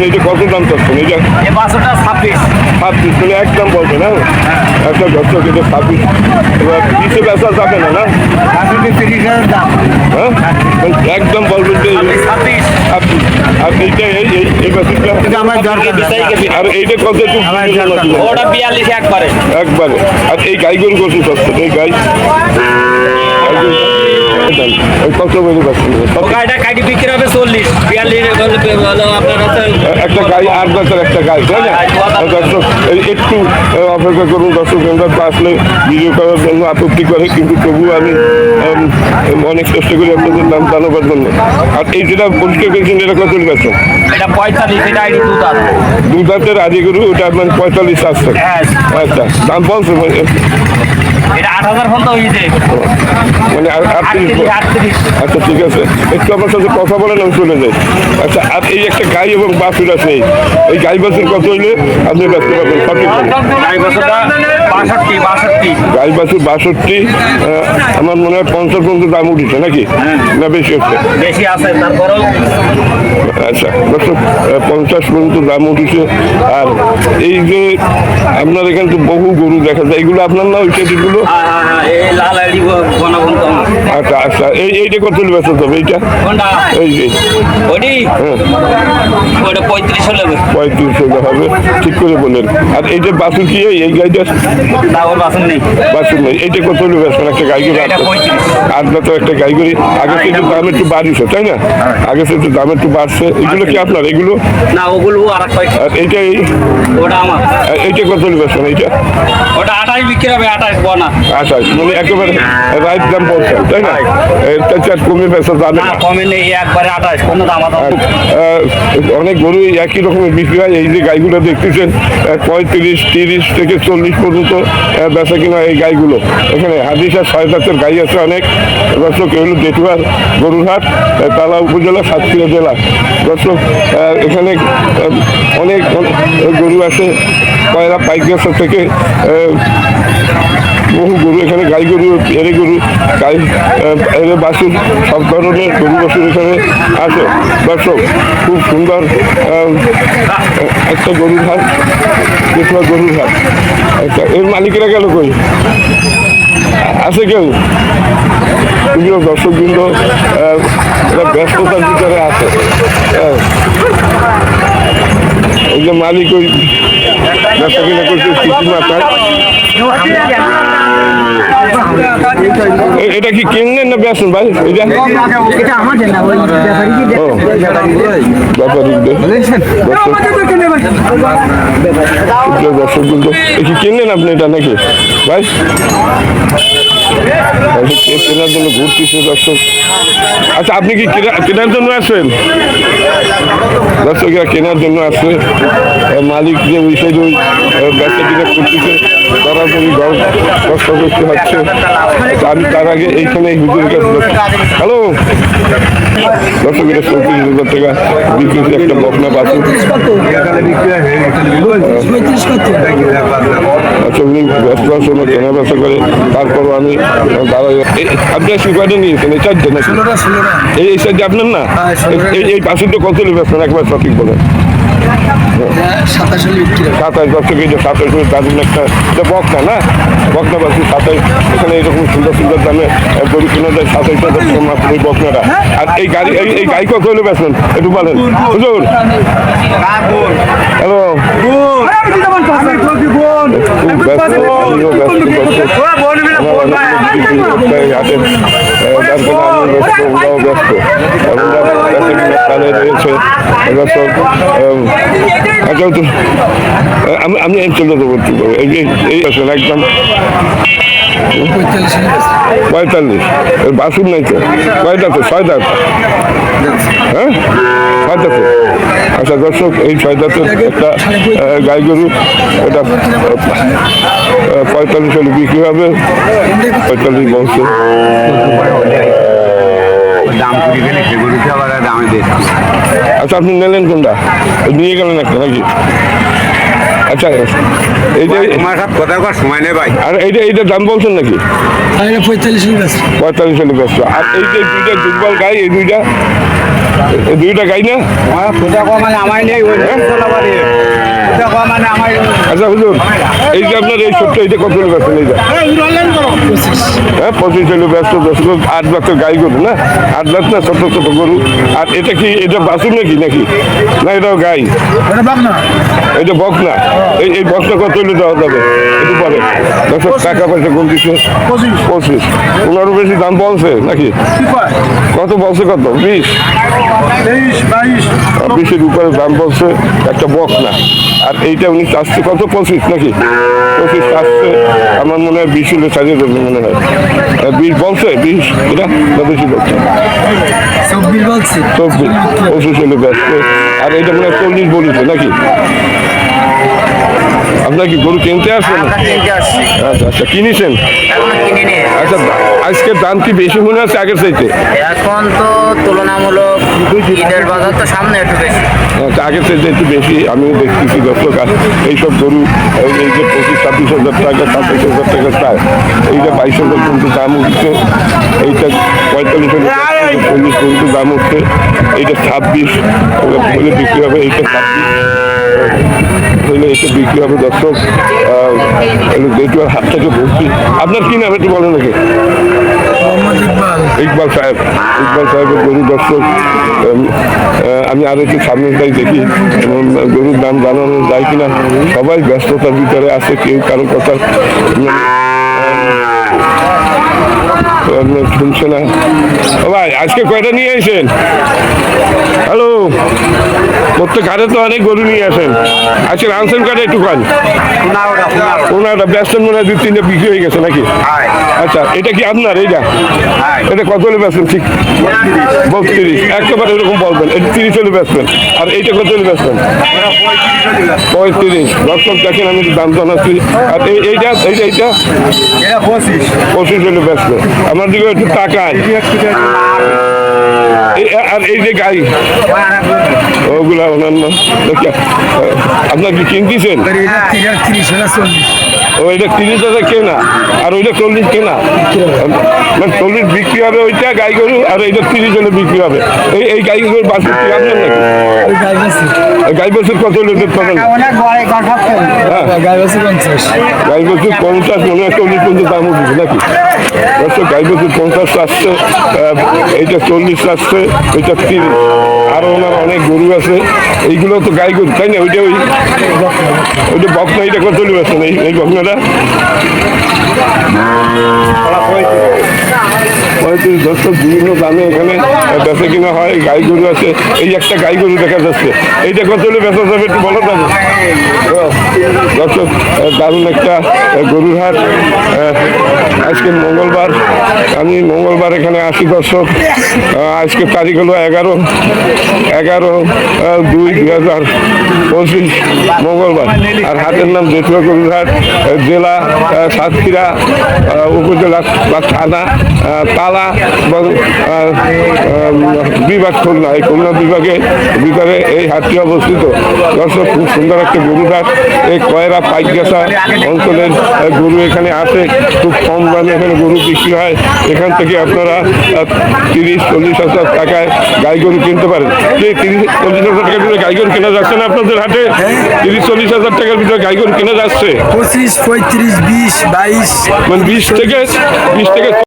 আপনি এটা কত দাম চাচ্ছেন এটা ছাব্বিশ। ছাব্বিশ মানে একদম বলবেন হ্যাঁ। একটা দর্শক এটা ছাব্বিশ। এবার পিছিয়ে বেচা যাবে না না? হ্যাঁ? একদম বলবেন যে ছাব্বিশ আর এইটা এই আর এইটা কত। ওটা বিয়াল্লিশ একবারে। একবারে। আর এই গাই গরু কত চাচ্ছেন এই গাই। ওই কত বেড়ে পাচ্ছেন গাড়িটা কাটি বিক্রি হবে চল্লিশ। বিয়াল্লিশ হলো আপনার হচ্ছে একটা গাই আট বছর একটা গাই তাই না? দর্শক একটু অপেক্ষা করুন দর্শক আমরা আসলে ভিডিও করার জন্য আপত্তি করে কিন্তু তবু আমি অনেক চেষ্টা করি আপনাদের নাম জানাবার জন্য। আর এই যেটা পরিষ্কার করেছেন এটা কত বেতন এটা পঁয়তাল্লিশ আদি গরু ওটা আপনার পঁয়তাল্লিশ আসছে হ্যাঁ আচ্ছা দাম বলছে মানে মানে আটত্রিশ আচ্ছা ঠিক আছে। একটু আপনার সাথে কথা বলেন আমি চলে যাই আচ্ছা আর এই একটা গাই এবং বাছুর আছে। এই। এই গাই বাছুর কত হইলে আপনি ব্যস্ত পাবেন সঠিক গাড়ি গাই বাছুর বাষট্টি আমার মনে হয় পঞ্চাশ পর্যন্ত দাম উঠেছে নাকি? না বেশি হচ্ছে? বেশি আছে তারপরেও আচ্ছা দর্শক পঞ্চাশ পর্যন্ত দাম উঠেছে। আর এই যে আপনার এখানে তো বহু গরু দেখা যায় এগুলো আপনার না ওই সেটিগুলো হ্যাঁ হ্যাঁ হ্যাঁ লাল আইডি আচ্ছা এই এইটা কত ব্যস্ত হবে এইটা? এই যে। হ্যাঁ। পঁয়ত্রিশ হলে হবে। ঠিক করে বলেন। আর এইটা বাছুর কি এই ওর বাসন নেই। বাছুর নেই। এইটা কত হলে একটা এটা পঁয়ত্রিশ। আট তো একটা গাই গরি আগে একটু দাম একটু বাড়িয়েছে তাই না? আগে একটু দাম একটু বাড়ছে। এগুলো কি আপনার? এগুলো? না ওগুলো আর এইটা এই ওটা আমার। এইটা কত হলে এইটা? ওটা আঠাশ বিক্রি হবে আঠাশ বনা। আচ্ছা মানে একেবারে রাইট দাম পড়ছে তাই না? এটা চার কমে বেসা যাবে। না না কমে নেই একবারে আঠাশ কোনো দাম অনেক গরু একই রকমের বিক্রি হয়। এই যে গাইগুলো দেখতেছেন পঁয়ত্রিশ তিরিশ থেকে চল্লিশ পর্যন্ত বেচা কিনা এই গাইগুলো। এখানে হাদিসা ছয় জাতের গাই আছে অনেক। দর্শক এগুলো জেঠুয়ার গরুরহাট তালা উপজেলা সাতক্ষীরা জেলা। দর্শক এখানে অনেক গরু আছে কয়রা পাইকার থেকে বহু গরু এখানে গাই গরু এরে গরু গাই এরে বাছুর সব ধরনের গরু বাছুর এখানে আছে। দর্শক খুব সুন্দর একটা গরুর হাট কিছুটা গরুর হাট। আচ্ছা এর মালিকেরা গেল কই? আছে কেউ? প্রিয় দর্শকবৃন্দ ব্যস্ততার ভিতরে আছে। এই যে মালিক ওই ব্যবসা কিনা করছে কিছু মাথায় এটা কি কিনলেন না বেসন ভাই? এটা এটা আমাদের না ওই ব্যাপারী কি ও ব্যাপারিকদের দর্শক দর্শক বন্ধু এ কি কিনলেন আপনি এটা নাকি? ভাই। কেনার জন্য ঘুরতেছে, দর্শক? আচ্ছা আপনি কি কেনা- কেনার জন্য আসেন দর্শকরা কেনার জন্য আসছে মালিক যে সাইডে ওই ব্যবসা কিনা করতেছে, তারা যদি কষ্ট করতে হচ্ছে আমি তার আগে এইখানে এই হুজুরের হ্যালো? দর্শক চৌত্রিশ হাজার টাকা বিক্রি একটা বকনা বাছুর আছেন কেনা করে তারপরও আমি দাঁড়াই আপনার কয়টা নিয়েছেন এই চারজন এই চারজন আপনার না? এই এই তো কত নেবে একবার সঠিক বলে সাতাশ সাতাশ দর্শক সাতাশ করে দারুণ একটা এটা বকনা না বকনা বাসি সাতাশ এখানে এরকম সুন্দর সুন্দর দামে গরু কিনা যায় সাতাশ টাকা মাত্র এই বকনাটা আর এই গাড়ি এই- গাড়ি কত হলে বেচবেন একটু বলেন হুজুর হ্যালো ব্যস্ত যার আমি তো আমি আমি এই একদম পঁয়তাল্লিশ বাসুর নাই তো। কয়টা তো ছয় হ্যাঁ? হ্যাঁ ছয় দাঁত আচ্ছা দর্শক এই ছয় দাঁতের একটা গাই গরু এটা পঁয়তাল্লিশ হলে বিক্রি হবে। পঁয়তাল্লিশ বলছে দাম করে গেলে সেগুলোতে আবার দামে বেশি আচ্ছা আপনি নিলেন কোনটা? নিয়ে গেলেন একটা নাকি? আচ্ছা এই যে তোমার সব কথা কর সময় নেই ভাই। আর এইটা এইটা দাম বলছেন নাকি? পঁয়তাল্লিশ পঁয়তাল্লিশ হলে ব্যস্ত আর এই যে দুইটা দুর্বল গাই এই দুইটা? এই দুইটা গাই না কোথা কো মানে আমায় নেই ওই চলাবারে কোথা কো মানে আমায় আচ্ছা হুজুর এই যে আপনার এই ছোট্ট এইটা কত লোক আছেন এইটা হ্যাঁ পঁচিশ হলো ব্যস্ত দশ লোক আট বাচ্চার গাই গরু না? আট লাখ না ছোট ছোট গরু। আর এটা কি এটা বাসুর নাকি নাকি? না এটাও গাই। এটা বক না। এই এই বক্সটা কত হলে দেওয়া যাবে? একটু পরে। দশ টাকা পয়সা কোন দিচ্ছে। পঁচিশ। ওনারও বেশি দাম বলছে নাকি? কত বলছে কত? বিশ। বিশের উপরে দাম বলছে একটা বক্স না। আর এইটা উনি চাচ্ছে কত? পঁচিশ নাকি? পঁচিশ চাচ্ছে আমার মনে হয় বিশ হলে সাজিয়ে দেবে মনে হয়। বিশ বলছে? বিশ? এটা? না বেশি বলছি। চব্বিশ পঁচিশ হলে ব্যস্ত আর এটা মনে হয় চল্লিশ বলেছে নাকি? আপনার কি গরু কিনতে আসবেন? আচ্ছা আচ্ছা কিনেছেন আচ্ছা আজকের দাম কি বেশি মনে হচ্ছে আগের চাইতে? এখন তো তুলনামূলক ঈদের বাজার তো সামনে একটু বেশি। আচ্ছা, আগের চাইতে একটু বেশি আমিও দেখতেছি দর্শক এইসব গরু এই এই যে পঁচিশ ছাব্বিশ হাজার টাকা সাতাশ হাজার টাকা চায় এইটা বাইশ হাজার পর্যন্ত দাম উঠছে এইটা পঁয়তাল্লিশ হাজার চল্লিশ পর্যন্ত দাম উঠছে এইটা ছাব্বিশ বিক্রি হবে এইটা ছাব্বিশ। হইলে এটা বিক্রি হবে, দর্শক। আর হাত থেকে ভর্তি আপনার কি নাম একটু বলেন নাকি ইকবাল সাহেব। ইকবাল সাহেবের গরু দর্শক। আমি আরও একটু সামনের তাই দেখি। গরুর দাম জানানো যায় কিনা। সবাই ব্যস্ততার ভিতরে আছে, কেউ কারও কথা শুনছে না। ও আজকে কয়টা নিয়ে এসেন হ্যালো? প্রত্যেক হাটে তো অনেক গরু নিয়ে আসেন। আজকে আনছেন কাটে একটু খান। পনেরো ব্যস্ত মনে হয় দু তিনটে বিক্রি হয়ে গেছে নাকি? আচ্ছা এটা কি আপনার এইটা? এটা কত হলে বেচবেন ঠিক? বত্রিশ। একেবারে এরকম বলবেন। এটা তিরিশ হলে বেচবেন আর এইটা কত হলে বেচবেন পঁয়ত্রিশ। দর্শক দেখেন আমি দাম জানাচ্ছি। আর এই এইটা? এইটা এইটা? পঁচিশ। হলে বেচবেন আমার দিকে একটু এই- আর এই যে গাড়ি ওগুলা অন্যান্য দেখি, আপনার কি কিনতেছেন তিরিশ হাজার চল্লিশ। ও এটা তিরিশ হাজার কেনা? আর ওইটা চল্লিশ কেনা? মানে চল্লিশ বিক্রি হবে ওইটা গাই গরু আর এইটা তিরিশ হলে বিক্রি হবে। এই এই গাই গরুর বাছুর কি আপনার নাকি? গাই বাসি এই গাই বছর কত হলে দুধ পাবেন কথা হ্যাঁ। গাই বাসি পঞ্চাশ। মনে হয় চল্লিশ পর্যন্ত দাম উঠেছে নাকি? গাই বছর পঞ্চাশ আসছে এইটা চল্লিশ আসছে ওইটা তিরিশ। আরও ওনার অনেক গরু আছে। এইগুলো তো গাই গরু, তাই না? ওইটা ওই ওইটা বকনা, এইটা কত চলে আসছেন এই এই বকনাটা? পঁয়ত্রিশ দর্শক বিভিন্ন দামে এখানে বেচা কিনা হয় গাই গরু আছে। এই একটা গাই গরু দেখা যাচ্ছে এইটা কত হলে বেচা যাবে একটু বলো যাবে দর্শক দারুণ একটা গরুর হাট। আজকে মঙ্গলবার আমি মঙ্গলবার এখানে আসি দর্শক। আজকে তারিখ হলো এগারো এগারো দুই দুই হাজার পঁচিশ মঙ্গলবার। আর হাটের নাম জেঠুয়া গরুর হাট জেলা সাতক্ষীরা উপজেলা বা থানা আহ, তালা বিভাগ খুলনা। এই খুলনা বিভাগে ভিতরে এই হাটটি অবস্থিত। দর্শক খুব সুন্দর একটা গরু হাট এই কয়রা পাইকগাছা অঞ্চলের গরু এখানে আসে। খুব কম দামে এখানে গরু বিক্রি হয়। এখান থেকে আপনারা তিরিশ চল্লিশ হাজার টাকায় গাই গরু কিনতে পারেন। কি তিরিশ চল্লিশ হাজার টাকার ভিতরে গাই গরু কেনা যাচ্ছে না আপনাদের হাটে? তিরিশ চল্লিশ হাজার টাকার ভিতরে গাই গরু কেনা যাচ্ছে। পঁচিশ পঁয়ত্রিশ বিশ বাইশ। মানে বিশ থেকে বিশ থেকে